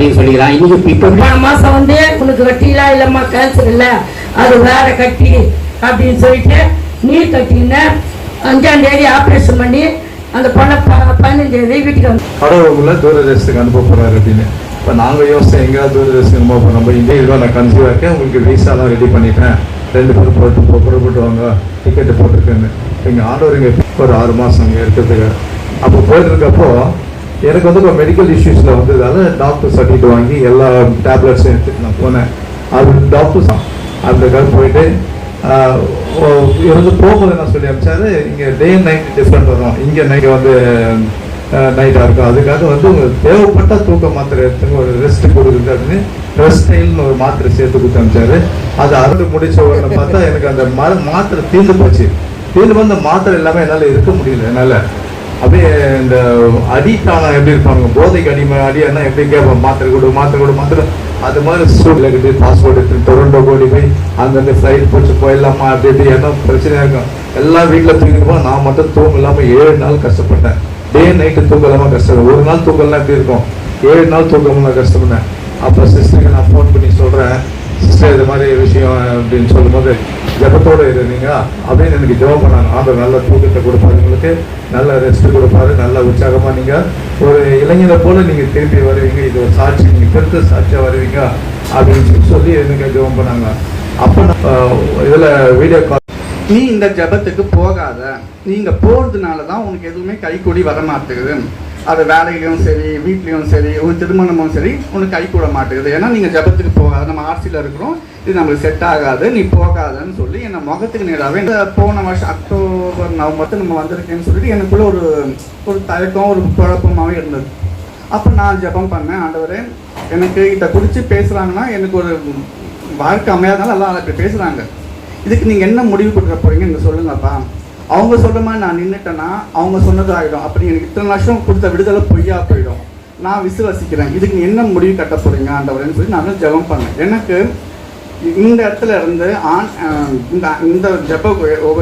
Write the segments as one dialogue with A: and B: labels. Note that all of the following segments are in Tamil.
A: பதிவு சொல்லிக்கிறான் இன்னைக்கு இப்போ
B: போன மாசம் வந்து உனக்கு வெட்டிலாம் இல்லம்மா கேன்சர் இல்ல. அது வேற கட்டி அப்படின்னு சொல்லிட்டு நீர் கட்டின்னு அஞ்சாம் தேதி ஆபரேஷன் பண்ணி அந்த பொண்ணை ப- பதினஞ்சு தேதி வீட்டுக்கு வந்து
C: கடவுளுக்குள்ள தூரதேசத்துக்கு அனுப்ப போறாரு அப்படின்னு. இப்போ நாங்கள் யோசிச்சோம் எங்கேயாவது தூரதேசத்துக்கு அனுப்ப போகிறோம் நம்ம இங்கே இருக்கோம் நான் கன்சீவ் இருக்கேன். உங்களுக்கு விசாலாம் ரெடி பண்ணிட்டேன் ரெண்டு பேரும் போட்டு புறப்பட்டு வாங்க டிக்கெட்டு போட்டிருக்கேன்னு. எங்கள் ஆண்டவர் இங்கே ஒரு ஆறு மாதம் அங்கே இருக்கிறதுக்கு. அப்போ போயிட்டு இருக்கப்போ எனக்கு வந்து இப்போ மெடிக்கல் இஷ்யூஸில் வந்ததால டாக்டர் சர்டிஃபிகேட் வாங்கி எல்லா டேப்லெட்ஸும் எடுத்துட்டு நான் போனேன். அது டாக்டர் அந்த கால் போயிட்டு இருந்து போகும்போது என்ன சொல்லி அமைச்சாரு இங்கே டே நைட் டிஃப்ரெண்ட் வரும். இங்கே நைட் வந்து நைட்டாக இருக்கும். அதுக்காக வந்து உங்களுக்கு தேவைப்பட்ட தூக்க மாத்திரை எடுத்துங்க ஒரு ரெஸ்ட் கொடுக்குது அப்படின்னு ரெஸ்ட் டைல்னு ஒரு மாத்திரை சேர்த்து கொடுத்து அனுப்பிச்சாரு. அது அறுந்து முடிச்ச உடனே பார்த்தா எனக்கு அந்த மர மாத்திரை தீர்ந்து போச்சு. தீர்ந்து வந்து மாத்திரை எல்லாமே என்னால் இருக்க முடியல என்னால். அப்படியே இந்த அடித்தானம் எப்படி இருப்பாங்க போதைக்கு அடிமை அடியானா எப்படி கேட்போம் மாத்திரை கொடு மாத்திரை கொடு மாத்திரை அது மாதிரி சூட்டில் கட்டி பாஸ்போர்ட் எடுத்து டொரண்டோ ஓடி போய் அந்தந்த ஃப்ளைட் பிடிச்சி போயிடலாமா? அப்படி இப்படி என்ன பிரச்சனையாக இருக்கும். எல்லாம் வீட்டில் தூங்கிட்டு நான் மட்டும் தூங்க இல்லாமல் ஏழு நாள் கஷ்டப்பட்டேன். டே நைட்டு தூக்கம் இல்லாமல் கஷ்டப்பட்டேன். ஒரு நாள் தூங்கலாம் எப்படி இருக்கும்? ஏழு நாள் தூக்கம் கஷ்டப்பட்டேன். அப்புறம் சிஸ்டருக்கு நான் ஃபோன் பண்ணி சொல்கிறேன் சிஸ்டர் இது மாதிரி விஷயம் அப்படின்னு சொல்லும்போது ஜபத்தோடு இருந்தீங்க அப்படின்னு எனக்கு ஜெபம் பண்ணாங்க. ஆண்டவர் நல்ல தூக்கத்தை கொடுப்பாரு உங்களுக்கு நல்ல ரெஸ்ட் கொடுப்பாரு நல்ல உற்சாகமாக நீங்கள் ஒரு இளைஞரை போல் நீங்கள் திருப்பி வருவீங்க. இது ஒரு சாட்சி நீங்கள் பெருத்த சாட்சியாக வருவீங்க அப்படின்னு சொல்லி சொல்லி எனக்கு ஜெபம் பண்ணாங்க. அப்போ இதில் வீடியோ கால்
D: நீ இந்த ஜெபத்துக்கு போகாத. நீங்கள் போகிறதுனால தான் உனக்கு எதுவுமே கைக்கூடி வர மாட்டேங்குது. அது வேலையிலும் சரி வீட்லேயும் சரி உன் திருமணமும் சரி உனக்கு கை கூட மாட்டேங்குது. ஏன்னா நீங்கள் ஜெபத்துக்கு போகாது நம்ம ஆர்சியில் இருக்கிறோம். இது நம்மளுக்கு செட் ஆகாது நீ போகாதன்னு சொல்லி என்னை முகத்துக்கு நேராகவே இந்த போன வருஷம் அக்டோபர் நவம்பர் நம்ம வந்திருக்கேன்னு சொல்லிட்டு எனக்குள்ளே ஒரு ஒரு தயக்கம் ஒரு குழப்பமாகவே இருந்தது. அப்போ நான் ஜெபம் பண்ணேன் ஆண்டவரே எனக்கு இதை குறித்து பேசுகிறாங்கன்னா எனக்கு ஒரு வாழ்க்கை அமையாதனால எல்லாம் இப்படி பேசுகிறாங்க இதுக்கு நீங்கள் என்ன முடிவு கொடுக்க போகிறீங்க நீங்கள் சொல்லுங்கப்பா. அவங்க சொல்கிற மாதிரி நான் நின்றுட்டேன்னா அவங்க சொன்னது ஆகிடும் அப்படி எனக்கு இத்தனை வருஷம் கொடுத்த விடுதலை பொய்யா போயிடும். நான் விசுவசிக்கிறேன். இதுக்கு என்ன முடிவு கட்ட போகிறீங்க ஆண்டவரேன்னு சொல்லி நான் வந்து ஜெபம் பண்ணேன். எனக்கு இந்த இடத்துல இருந்து ஆண் இந்த இந்த ஜெப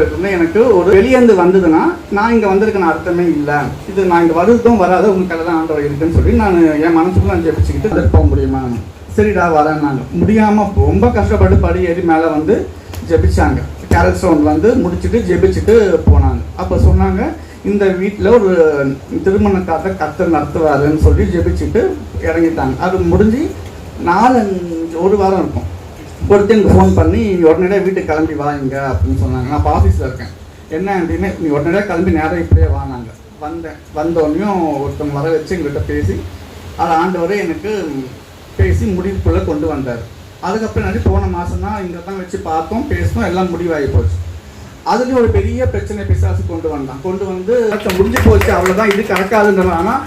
D: இருந்து எனக்கு ஒரு வெளியேந்து வந்ததுன்னா நான் இங்கே வந்திருக்கேன் அர்த்தமே இல்லை. இது நான் இங்கே வருதும் வராத உங்களுக்கு தான் ஆண்டவர் இருக்குன்னு சொல்லி நான் என் மனசுக்குள்ள நான் ஜெபிச்சுக்கிட்டு அதில் போக முடியுமா? சரிடா வரேன்னாங்க. முடியாமல் ரொம்ப கஷ்டப்பட்டு படி ஏறி மேலே வந்து ஜெபிச்சாங்க. கேரட் சவுண்ட் வந்து முடிச்சுட்டு ஜெபிச்சுட்டு போனாங்க. அப்போ சொன்னாங்க இந்த வீட்டில் ஒரு திருமணக்காக கத்த நடத்துவாருன்னு சொல்லி ஜெபிச்சுட்டு இறங்கிட்டாங்க. அது முடிஞ்சு நாலஞ்சு ஒரு வாரம் இருக்கும். ஒருத்தர் எனக்கு ஃபோன் பண்ணி உடனடியாக வீட்டுக்கு கிளம்பி வாங்க அப்படின்னு சொன்னாங்க. நான் இப்போ ஆஃபீஸில் இருக்கேன். என்ன அப்படின்னு நீ உடனடியாக கிளம்பி நேரம் இப்படியே வானாங்க வந்தேன். வந்தோடனையும் ஒருத்தவங்க வர வச்சு எங்கள்கிட்ட பேசி அது ஆண்டவரை எனக்கு பேசி முடிவுக்குள்ளே கொண்டு வந்தார். அதுக்கப்புறம் நான் போன மாதம் தான் இங்கே தான் வச்சு பார்த்தோம் பேசணும் எல்லாம் முடிவாகி போச்சு. அதுலேயும் ஒரு பெரிய பிரச்சனை பிசாசு கொண்டு வந்தான். கொண்டு வந்து முடிஞ்சு போச்சு அவ்வளோதான் இது கறக்காதுன்றாங்க ஆனால்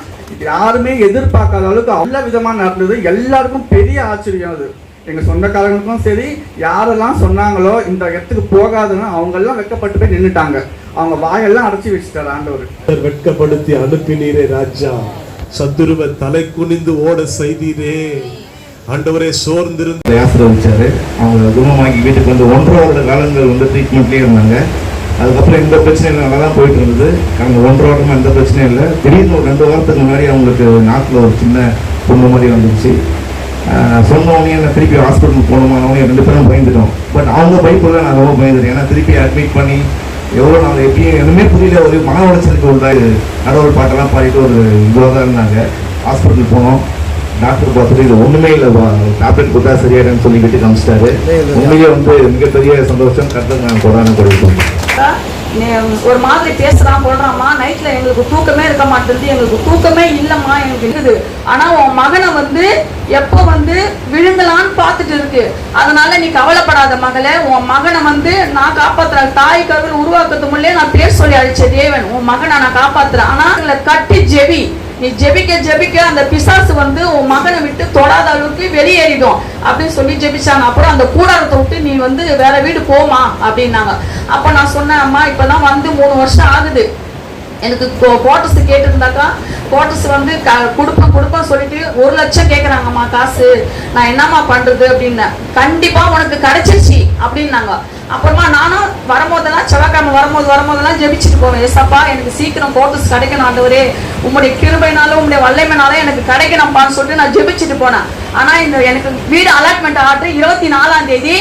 D: யாருமே எதிர்பார்க்காத அளவுக்கு அவ்வளோ விதமாக நடந்தது. எல்லாருக்கும் பெரிய ஆச்சரியம் அது. எங்கள் சொந்தக்காரங்களுக்கும் சரி யாரெல்லாம் சொன்னாங்களோ இந்த இடத்துக்கு போகாதுன்னு அவங்கெல்லாம் வெக்கப்பட்டு போய் நின்றுட்டாங்க அவங்க வாயெல்லாம் அடைச்சி வச்சுட்டார் ஆண்டவர்.
E: வெட்கப்படுத்தி அனுப்பினீரே ராஜா. சத்துருவ தலை குனிந்து ஓட செய்தீரே. ஆண்டவரே சோர்ந்திருந்து
C: ஆசிரவிச்சாரு அவங்க குணமாக்கி வீட்டுக்கு வந்து ஒன்றரை வருட காலங்கள் வந்து ட்ரீட்மெண்ட்லேயே இருந்தாங்க. அதுக்கப்புறம் எந்த பிரச்சனையும் இல்லை நல்லா தான் போயிட்டு இருந்தது கடந்த ஒன்றரை வாரமாக எந்த பிரச்சனையும் இல்லை. திடீர்னு ஒரு ரெண்டு வாரத்துக்கு முன்னாடி அவங்களுக்கு நாக்கில் ஒரு சின்ன புண்ணு மாதிரி வந்துச்சு சொன்னவனே சொன்ன நான் திருப்பி ஹாஸ்பிட்டல் போகணுமானவங்க ரெண்டு பேரும் பயந்துட்டோம். பட் அவங்க பயப்படல நான் ரொம்ப பயந்துட்டேன். ஏன்னா திருப்பி அட்மிட் பண்ணி எவ்வளோ நாள் எப்பயும் எதுவுமே புரியல. ஒரு மன உளைச்சலுக்கு உள்ளாரு கடவுள் பாட்டெல்லாம் பாடிட்டு ஒரு இதுவாக தான் இருந்தாங்க ஹாஸ்பிட்டல் போனோம். டாக்டர் பார்த்துட்டு இது ஒண்ணுமே இல்லை டேப்லெட் கொடுத்தா சரியாயிடுன்னு சொல்லி வீட்டுக்கு அனுப்பிச்சிட்டாரு. உண்மையிலே வந்து மிகப்பெரிய சந்தோஷம். கருத்து நான் கொடான கொடுப்போம்
F: நீ ஒரு மாதிரி பேசுறான் போடுறாம்மா நைட்ல எங்களுக்கு தூக்கமே இருக்க மாட்டேங்குது. எங்களுக்கு தூக்கமே இல்லம்மா எனக்கு இருக்குது. ஆனா உன் மகனை வந்து எப்போ வந்து விழுங்கலான்னு பார்த்துட்டு இருக்கு. அதனால நீ கவலைப்படாத மகளே. உன் மகனை வந்து நான் காப்பாத்துறேன். தாய் கருவில் உருவாக்கத்து முன்னே நான் பேர் சொல்லி அழிச்ச தேவன். உன் மகனை நான் காப்பாத்துறேன். ஆனா கட்டி ஜெபி நீ ஜெபிக்க ஜெபிக்க அந்த பிசாசு வந்து உன் மகனை விட்டு தொடாத அளவுக்கு வெளியேறிடும். அப்படின்னு சொல்லி ஜெபிச்சாங்க. அப்புறம் அந்த கூடாரத்தை விட்டு நீ வந்து வேற வீடு போமா அப்படின்னாங்க. அப்போ நான் சொன்னேன் அம்மா இப்போதான் வந்து மூணு வருஷம் ஆகுது. எனக்கு குவார்டர்ஸ் கேட்டிருந்தாக்கா குவார்டர்ஸ் வந்து க கொடுப்பேன் கொடுப்பேன் சொல்லிட்டு ஒரு லட்சம் கேட்குறாங்கம்மா காசு. நான் என்னம்மா பண்ணுறது அப்படின்னேன் கண்டிப்பாக உனக்கு கிடைச்சிருச்சு. அப்படின்னாங்க. அப்புறமா நானும் வரும்போதெல்லாம் செவ்வாய்க்கிழமை வரும்போது வரும்போதெல்லாம் ஜெபிச்சுட்டு போவேன். ஏசப்பா எனக்கு சீக்கிரம் கோட்டஸ் கிடைக்கணும் ஆண்டவரே. உங்களுடைய கிருபைனாலும் உங்களுடைய வல்லமைனாலும் எனக்கு கிடைக்கணும்ப்பான்னு சொல்லிட்டு நான் ஜெபிச்சுட்டு போனேன். ஆனால் இந்த எனக்கு வீடு அலாட்மெண்ட் ஆர்டர் இருபத்தி நாலாம் தேதி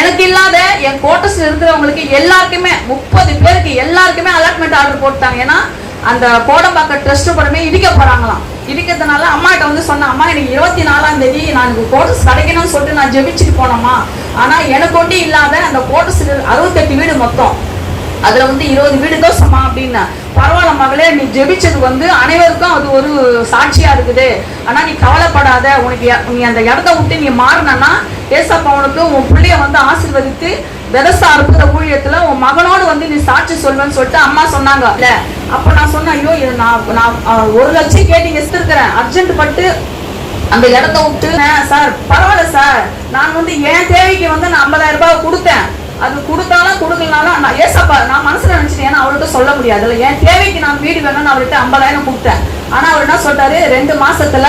F: எனக்கு இல்லாத என் கோட்டஸ் இருக்கிறவங்களுக்கு எல்லாருக்குமே முப்பது பேருக்கு எல்லாருக்குமே அலாட்மெண்ட் ஆர்டர் போட்டாங்க ஏன்னா அந்த கோடம்பாக்க ட்ரஸ்ட் படமே இடிக்க போறாங்களாம். இருக்கிறதுனால அம்மாட்ட வந்து சொன்னேன் அம்மா எனக்கு இருபத்தி நாலாம் தேதி நான் கோட்டஸ் கிடைக்கணும்னு சொல்லிட்டு நான் ஜெபிச்சுட்டு போனோமா ஆனா எனக்கு ஒண்டி இல்லாத அந்த கோட்டஸ் அறுபத்தெட்டு வீடு மொத்தம். அதுல வந்து இருபது வீடு தான் சமா அப்படின்னா. பரவாயில்ல மகளே நீ ஜெபிச்சது வந்து அனைவருக்கும் அது ஒரு சாட்சியா இருக்குது. ஆனா நீ கவலைப்படாத. உனக்கு நீ அந்த இடத்த விட்டு நீ மாறினா ஏசப்பா உனக்கு உன் பிள்ளைய வந்து ஆசிர்வதித்து வெதசா இருக்கிற ஊழியத்துல உன் மகனோடு வந்து நீ சாட்சி சொல்வேன்னு சொல்லிட்டு அம்மா சொன்னாங்க. இல்ல அப்ப நான் சொன்னேன் ஐயோ இது நான் நான் ஒரு லட்சம் கேட்டீங்க இருக்கிறேன் அர்ஜென்ட் பட்டு அந்த இடத்த விட்டு சார் பரவாயில்ல சார். நான் வந்து என் தேவைக்கு வந்து நான் ஐம்பதாயிரம் ரூபாய் கொடுத்தேன். அது கொடுத்தாலும் கொடுக்கலனாலும் நான் ஏசப்பா நான் மனசுல நினைச்சிட்டேன். ஏன்னா அவர்கிட்ட சொல்ல முடியாதுல்ல என் தேவைக்கு நான் வீடு வேணும்னு அவர்கிட்ட ஐம்பதாயிரம் கொடுத்தேன். ஆனா அவர் என்ன சொல்றாரு? ரெண்டு மாசத்துல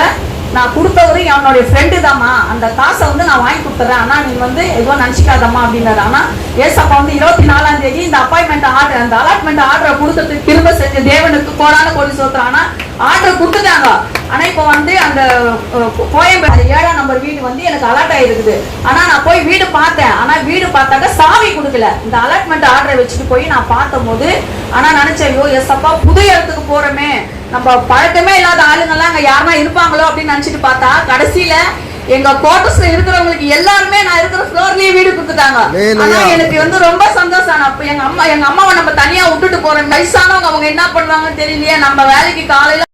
F: நான் கொடுத்தவரு என்னுடைய ஃப்ரெண்டு தாம்மா. அந்த காசை வந்து நான் வாங்கி கொடுத்துறேன். ஆனால் நீ வந்து எதுவும் நினச்சிக்காதம்மா அப்படின்னாரு. ஆனால் ஏசப்பா வந்து இருபத்தி நாலாம் தேதி இந்த அப்பாயின்மெண்ட் ஆர்டர் அந்த அலாட்மெண்ட் ஆர்டரை கொடுத்ததுக்கு திரும்ப செஞ்ச தேவனுக்கு கோடான கோடி சோத்திரம் ஆனால் ஆர்டர் கொடுத்துட்டாங்க. ஆனால் இப்போ வந்து அந்த கோயம்பேடு ஏழாம் நம்பர் வீடு வந்து எனக்கு அலாட் ஆகிருக்குது ஆனால் நான் போய் வீடு பார்த்தேன். ஆனால் வீடு பார்த்தாக்க சாவி கொடுக்கல. இந்த அலாட்மெண்ட் ஆர்டரை வச்சுட்டு போய் நான் பார்த்தபோது ஆனால் நினச்சேன் ஐயோ எஸ்அப்பா புது இடத்துக்கு போகிறோமே நம்ம பழக்கமே இல்லாத ஆளுங்கெல்லாம் அங்க யாருன்னா இருப்பாங்களோ அப்படின்னு நினைச்சிட்டு பார்த்தா கடைசியில எங்க கோட்டர்ஸ்ல இருக்கிறவங்களுக்கு எல்லாருமே நான் இருக்கிற ஃப்ளோர்லயே வீடு கொடுத்துட்டாங்க. ஆனா எனக்கு வந்து ரொம்ப சந்தோஷம். அப்ப எங்க அம்மா எங்க அம்மாவை நம்ம தனியா விட்டுட்டு போறோம். வயசானவங்க அவங்க என்ன பண்றாங்கன்னு தெரியலையே. நம்ம வேலைக்கு காலையில